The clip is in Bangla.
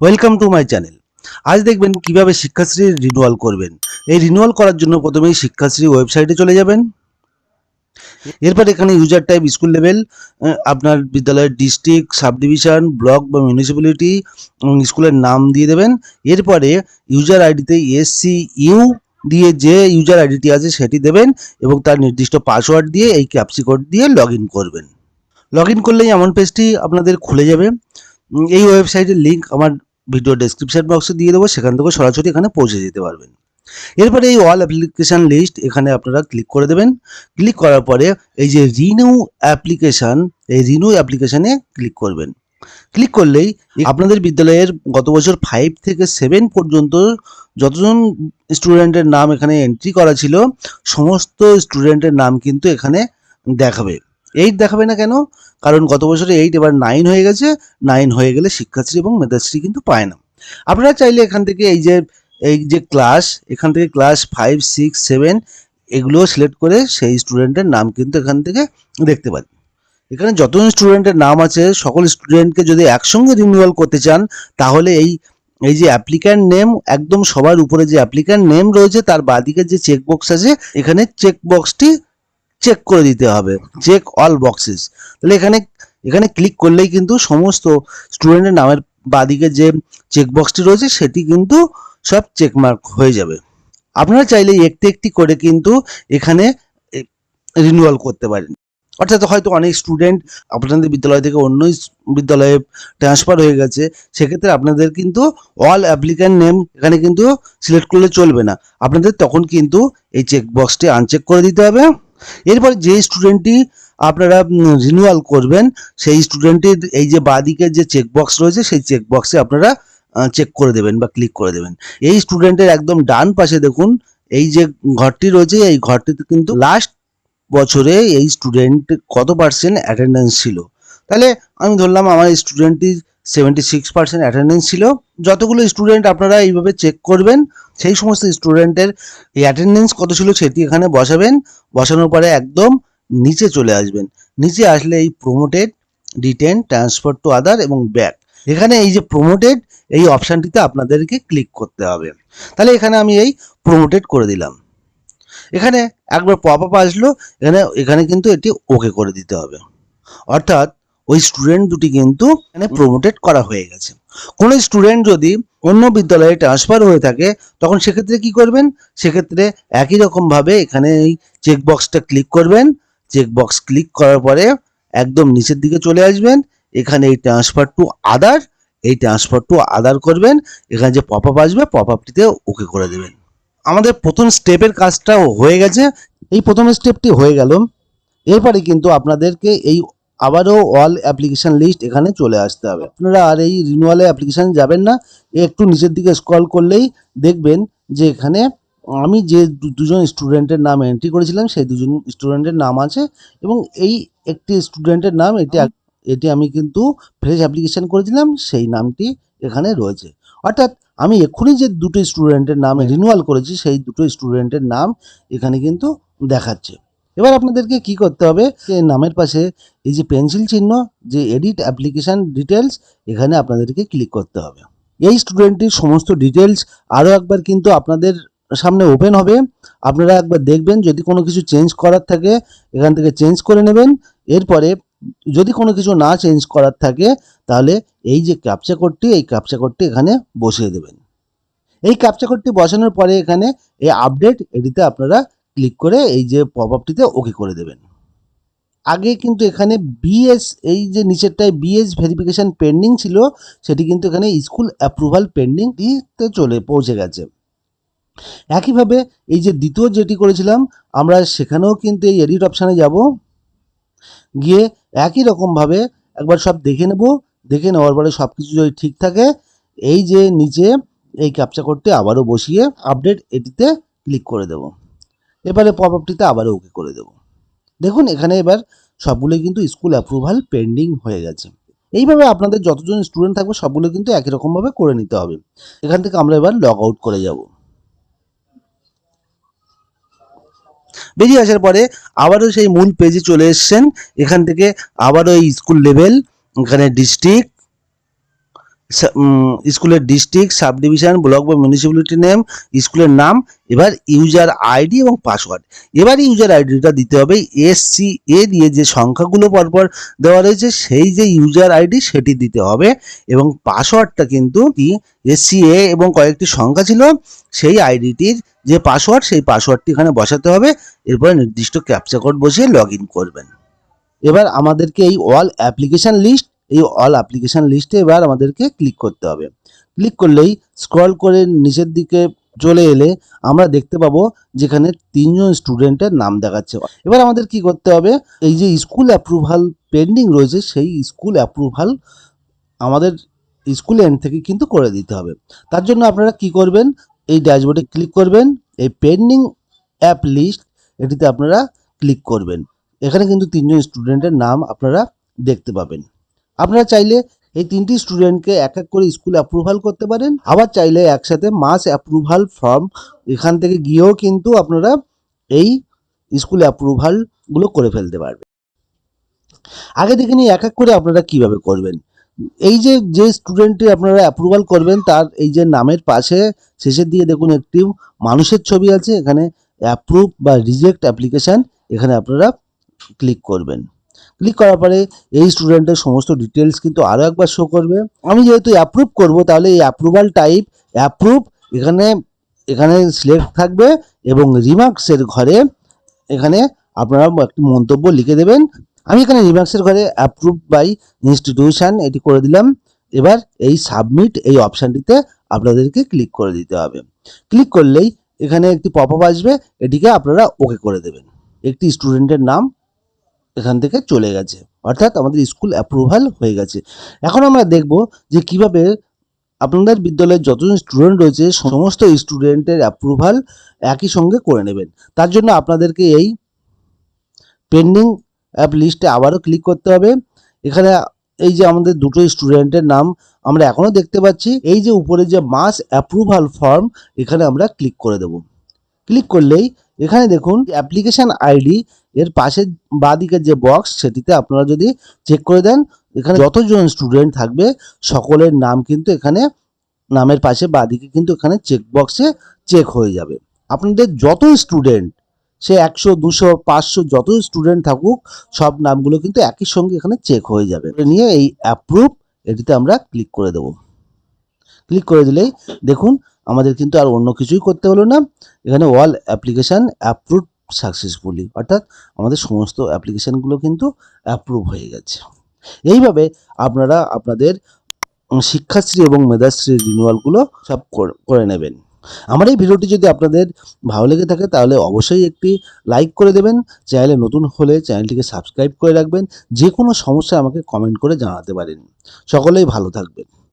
ওয়েলকাম টু মাই চ্যানেল আজ দেখবেন কীভাবে শিক্ষাশ্রী রিনুয়াল করবেন। এই রিনুয়াল করার জন্য প্রথমেই শিক্ষাশ্রী ওয়েবসাইটে চলে যাবেন। এরপর এখানে ইউজার টাইপ স্কুল লেভেল আপনার বিদ্যালয়ের ডিস্ট্রিক্ট সাব ডিভিশন ব্লক বা মিউনিসিপ্যালিটি স্কুলের নাম দিয়ে দেবেন। এরপরে ইউজার আইডিতে এসসি ইউ দিয়ে যে ইউজার আইডিটি আছে সেটি দেবেন এবং তার নির্দিষ্ট পাসওয়ার্ড দিয়ে এই ক্যাপসি কোড দিয়ে লগ করবেন। লগ ইন করলেই এমন পেজটি আপনাদের খুলে যাবে। এই ওয়েবসাইটের লিঙ্ক আমার ভিডিও ডেসক্রিপশন বক্সে দিয়ে দেবো, সেখান থেকে সরাসরি এখানে পৌঁছে যেতে পারবেন। এরপরে এই অল অ্যাপ্লিকেশান লিস্ট এখানে আপনারা ক্লিক করে দেবেন। ক্লিক করার পরে এই যে রিনিউ অ্যাপ্লিকেশান এই রিনিউ অ্যাপ্লিকেশানে ক্লিক করবেন। ক্লিক করলেই আপনাদের বিদ্যালয়ের গত বছর ফাইভ থেকে সেভেন পর্যন্ত যতজন স্টুডেন্টের নাম এখানে এন্ট্রি করা ছিল, সমস্ত স্টুডেন্টের নাম কিন্তু এখানে দেখাবে। এইট দেখাবে না কেন? কারণ গত বছরে এইট এবার নাইন হয়ে গেছে নাইন হয়ে গেলে শিক্ষাশ্রী এবং মেধাশ্রী কিন্তু পায় না। আপনারা চাইলে এখান থেকে এই যে এই যে ক্লাস এখান থেকে ক্লাস ফাইভ সিক্স সেভেন এগুলো সিলেক্ট করে সেই স্টুডেন্টের নাম কিন্তু এখান থেকে দেখতে পারেন। এখানে যতজন স্টুডেন্টের নাম আছে, সকল স্টুডেন্টকে যদি একসঙ্গে রিনিউয়াল করতে চান, তাহলে এই এই যে অ্যাপ্লিক্যান্ট নেম একদম সবার উপরে যে অ্যাপ্লিক্যান্ট নেম রয়েছে, তার বাদিকে যে চেকবক্স আছে, এখানে চেক বক্সটি চেক করে দিতে হবে। চেক অল বক্সেস তাহলে এখানে এখানে ক্লিক করলেই কিন্তু সমস্ত স্টুডেন্টের নামের বাদিকে যে চেক বক্সটি রয়েছে, সেটি কিন্তু সব চেকমার্ক হয়ে যাবে। আপনারা চাইলে একটি একটি করে কিন্তু এখানে রিনিউয়াল করতে পারেন। অর্থাৎ হয়তো অনেক স্টুডেন্ট আপনাদের বিদ্যালয় থেকে অন্য বিদ্যালয়ে ট্রান্সফার হয়ে গেছে। সেক্ষেত্রে আপনাদের কিন্তু অল অ্যাপ্লিক্যান্ট নেম এখানে কিন্তু সিলেক্ট করলে চলবে না। আপনাদের তখন কিন্তু এই চেক বক্সটি আনচেক করে দিতে হবে। এরপর যে স্টুডেন্টটি আপনারা রিনিউয়াল করবেন, সেই স্টুডেন্টের এই যে বাদিকের যে চেকবক্স রয়েছে, সেই চেকবক্সে আপনারা চেক করে দেবেন বা ক্লিক করে দেবেন। এই স্টুডেন্টের একদম ডান পাশে দেখুন, এই যে ঘরটি রয়েছে, এই ঘরটিতে কিন্তু লাস্ট বছরে এই স্টুডেন্ট কত পার্সেন্ট অ্যাটেন্ডেন্স ছিল? তাহলে আমি ধরলাম আমার স্টুডেন্টটি সেভেন্টি সিক্স পার্সেন্ট অ্যাটেন্ডেন্স ছিল। যতগুলো স্টুডেন্ট আপনারা এইভাবে চেক করবেন, সেই সমস্ত স্টুডেন্টের এই অ্যাটেন্ডেন্স কত ছিল সেটি এখানে বসাবেন। বসানোর পরে একদম নিচে চলে আসবেন। নিচে আসলে এই promoted detain transfer to other এবং ব্যাক এখানে এই যে প্রোমোটেড এই অপশানটিতে আপনাদেরকে ক্লিক করতে হবে। তাহলে এখানে আমি এই প্রোমোটেড করে দিলাম। এখানে একবার পপ আপ আসলো, এখানে এখানে কিন্তু এটি ওকে করে দিতে হবে। অর্থাৎ ওই স্টুডেন্ট দুটি কিন্তু এখানে প্রোমোটেড করা হয়ে গেছে। কোনো স্টুডেন্ট যদি অন্য বিদ্যালয়ে ট্রান্সফার হয়ে থাকে, তখন সেক্ষেত্রে কি করবেন? সেক্ষেত্রে একই রকমভাবে এখানে এই চেক বক্সটা ক্লিক করবেন। চেক বক্স ক্লিক করার পরে একদম নিচের দিকে চলে আসবেন। এখানে এই ট্রান্সফার টু আদার এই ট্রান্সফার টু আদার করবেন। এখানে যে পপ আপ আসবে পপ আপটিতে ওকে করে দেবেন। আমাদের প্রথম স্টেপের কাজটা হয়ে গেছে। এই প্রথম স্টেপটি হয়ে গেল। এরপরে কিন্তু আপনাদেরকে এই আবারও অল অ্যাপ্লিকেশন লিস্ট এখানে চলে আসতে হবে। আপনারা আর এই রিনিউয়ালে অ্যাপ্লিকেশান যাবেন না একটু নিচের দিকে স্ক্রল করলেই দেখবেন যে এখানে আমি যে দুজন স্টুডেন্টের নাম এন্ট্রি করেছিলাম, সেই দুজন স্টুডেন্টের নাম আছে এবং এই একটি স্টুডেন্টের নাম, এটি এটি আমি কিন্তু ফ্রেশ অ্যাপ্লিকেশন করেছিলাম, সেই নামটি এখানে রয়েছে। অর্থাৎ আমি এক্ষুনি যে দুটো স্টুডেন্টের নাম রিনিউয়াল করেছি, সেই দুটো স্টুডেন্টের নাম এখানে কিন্তু দেখাচ্ছে। এবার আপনাদেরকে কি করতে হবে? নামের পাশে এই যে পেন্সিল চিহ্ন, যে এডিট অ্যাপ্লিকেশন ডিটেলস এখানে আপনাদেরকে ক্লিক করতে হবে। এই স্টুডেন্টটির সমস্ত ডিটেলস আরও একবার কিন্তু আপনাদের সামনে ওপেন হবে। আপনারা একবার দেখবেন, যদি কোনো কিছু চেঞ্জ করার থাকে, এখান থেকে চেঞ্জ করে নেবেন। এরপরে যদি কোনো কিছু না চেঞ্জ করার থাকে, তাহলে এই যে ক্যাপচা কোডটি এই ক্যাপচা কোডটি এখানে বসিয়ে দেবেন। এই ক্যাপচা কোডটি বসানোর পরে এখানে এই আপডেট এটিতে আপনারা ক্লিক করে এই যে পপ আপটিতে ওকে করে দেবেন। আগে কিন্তু এখানে বিএস এই যে নিচেরটায় বিএস ভেরিফিকেশান পেন্ডিং ছিল, সেটি কিন্তু এখানে স্কুল অ্যাপ্রুভাল পেন্ডিংতে চলে, পৌঁছে গেছে। একইভাবে এই যে দ্বিতীয় যেটি করেছিলাম, আমরা সেখানেও কিন্তু এই এডিট অপশানে যাব। গিয়ে একই রকমভাবে একবার সব দেখে নেব, দেখে নেওয়ার পরে সব কিছু যদি ঠিক থাকে, এই যে নিচে এই ক্যাপচা কোডটি আবারও বসিয়ে আপডেট এটিতে ক্লিক করে দেব। এবারে পপ আপটিতে আবারও ওকে করে দেব। দেখুন, এখানে এবার সবগুলোই কিন্তু স্কুল অ্যাপ্রুভাল পেন্ডিং হয়ে গেছে। এইভাবে আপনাদের যতজন স্টুডেন্ট থাকবে, সবগুলো কিন্তু একই রকমভাবে করে নিতে হবে। এখান থেকে আমরা এবার লগ আউট করে যাব। বেরিয়ে আসার পরে আবারও সেই মূল পেজে চলে এসছেন। এখান থেকে আবারও এই স্কুল লেভেল এখানে ডিস্ট্রিক্ট স্কুলের ডিস্ট্রিক্ট সাব ডিভিশন ব্লক বা মিউনিসিপ্যালিটি নেম, স্কুলের নাম, এবার ইউজার আইডি এবং পাসওয়ার্ড। এবার ইউজার আইডিটা দিতে হবে এস সি এ দিয়ে যে সংখ্যাগুলো পরপর দেওয়া রয়েছে, সেই যে ইউজার আইডি সেটি দিতে হবে এবং পাসওয়ার্ডটা কিন্তু এস সি এ এবং কয়েকটি সংখ্যা ছিল, সেই আইডিটির যে পাসওয়ার্ড, সেই পাসওয়ার্ডটি এখানে বসাতে হবে। এরপরে নির্দিষ্ট ক্যাপচা কোড বসিয়ে লগ করবেন। এবার আমাদেরকে এই অল অ্যাপ্লিকেশন লিস্ট এই অল অ্যাপ্লিকেশন লিস্টে এবার আমাদেরকে ক্লিক করতে হবে। ক্লিক করলেই স্ক্রল করে নিচের দিকে চলে এলে আমরা দেখতে পাবো যেখানে তিনজন স্টুডেন্টের নাম দেখাচ্ছে। এবার আমাদের কি করতে হবে? এই যে স্কুল অ্যাপ্রুভাল পেন্ডিং রয়েছে, সেই স্কুল অ্যাপ্রুভাল আমাদের স্কুল এন্ড থেকে কিন্তু করে দিতে হবে। তার জন্য আপনারা কি করবেন? এই ড্যাশবোর্ডে ক্লিক করবেন, এই পেন্ডিং অ্যাপ লিস্ট এটিতে আপনারা ক্লিক করবেন। এখানে কিন্তু তিনজন স্টুডেন্টের নাম আপনারা দেখতে পাবেন। আপনারা চাইলে এই তিনটি স্টুডেন্টকে এক এক করে স্কুল অ্যাপ্রুভাল করতে পারেন। আবার চাইলে একসাথে মাস অ্যাপ্রুভাল ফর্ম এখান থেকে গিয়েও কিন্তু আপনারা এই স্কুল অ্যাপ্রুভালগুলো করে ফেলতে পারবেন। আগে দেখে নিই এক এক করে আপনারা কীভাবে করবেন। এই যে যে স্টুডেন্টটি আপনারা অ্যাপ্রুভাল করবেন, তার এই যে নামের পাশে শেষের দিকে দেখুন একটি মানুষের ছবি আছে। এখানে অ্যাপ্রুভ বা রিজেক্ট অ্যাপ্লিকেশান এখানে আপনারা ক্লিক করবেন। ক্লিক করার পরে এই স্টুডেন্টের সমস্ত ডিটেলস কিন্তু আরও একবার শো করবে। আমি যেহেতু অ্যাপ্রুভ করব, তাহলে এই অ্যাপ্রুভাল টাইপ অ্যাপ্রুভ এখানে এখানে সিলেক্ট থাকবে এবং রিমার্কসের ঘরে এখানে আপনারা একটি মন্তব্য লিখে দেবেন। আমি এখানে রিমার্কসের ঘরে অ্যাপ্রুভ বাই ইনস্টিটিউশন এটি করে দিলাম। এবার এই সাবমিট এই অপশানটিতে আপনাদেরকে ক্লিক করে দিতে হবে। ক্লিক করলেই এখানে একটি পপ আপ আসবে, এটিকে আপনারা ওকে করে দেবেন। একটি স্টুডেন্টের নাম এখান থেকে চলে গেছে। অর্থাৎ আমাদের স্কুল অ্যাপ্রুভাল হয়ে গেছে। এখন আমরা দেখব যে কীভাবে আপনাদের বিদ্যালয়ের যতজন স্টুডেন্ট রয়েছে, সমস্ত স্টুডেন্টের অ্যাপ্রুভাল একই সঙ্গে করে নেবেন। তার জন্য আপনাদেরকে এই পেন্ডিং অ্যাপ লিস্টে আবারও ক্লিক করতে হবে। এখানে এই যে আমাদের দুটো স্টুডেন্টের নাম আমরা এখনও দেখতে পাচ্ছি। এই যে উপরে যে মাস অ্যাপ্রুভাল ফর্ম এখানে আমরা ক্লিক করে দেব। ক্লিক করলেই এখানে দেখুন অ্যাপ্লিকেশন আইডি এর পাশে বাঁদিকের যে বক্স সেটিতে আপনারা যদি চেক করে দেন, এখানে যতজন স্টুডেন্ট থাকবে, সকলের নাম কিন্তু এখানে, নামের পাশে বাঁদিকে কিন্তু এখানে চেক বক্সে চেক হয়ে যাবে। আপনাদের যত স্টুডেন্ট সে একশো, দুশো, পাঁচশো যত স্টুডেন্ট থাকুক, সব নামগুলো কিন্তু একই সঙ্গে এখানে চেক হয়ে যাবে। নিয়ে এই অ্যাপ্রুভ এটিতে আমরা ক্লিক করে দেব। ক্লিক করে দিলেই দেখুন, আমাদের কিন্তু আর অন্য কিছুই করতে হলো না। এখানে অল অ্যাপ্লিকেশান অ্যাপ্রুভ সাকসেসফুলি অর্থাৎ আমাদের সমস্ত অ্যাপ্লিকেশানগুলো কিন্তু অ্যাপ্রুভ হয়ে গেছে। এইভাবে আপনারা আপনাদের শিক্ষাশ্রী এবং মেধাশ্রী রিনিউয়ালগুলো সব করে নেবেন। আমার এই ভিডিওটি যদি আপনাদের ভালো লেগে থাকে, তাহলে অবশ্যই একটি লাইক করে দেবেন। চ্যানেলে নতুন হলে চ্যানেলটিকে সাবস্ক্রাইব করে রাখবেন। যে কোনো সমস্যা আমাকে কমেন্ট করে জানাতে পারেন। সকলেই ভালো থাকবেন।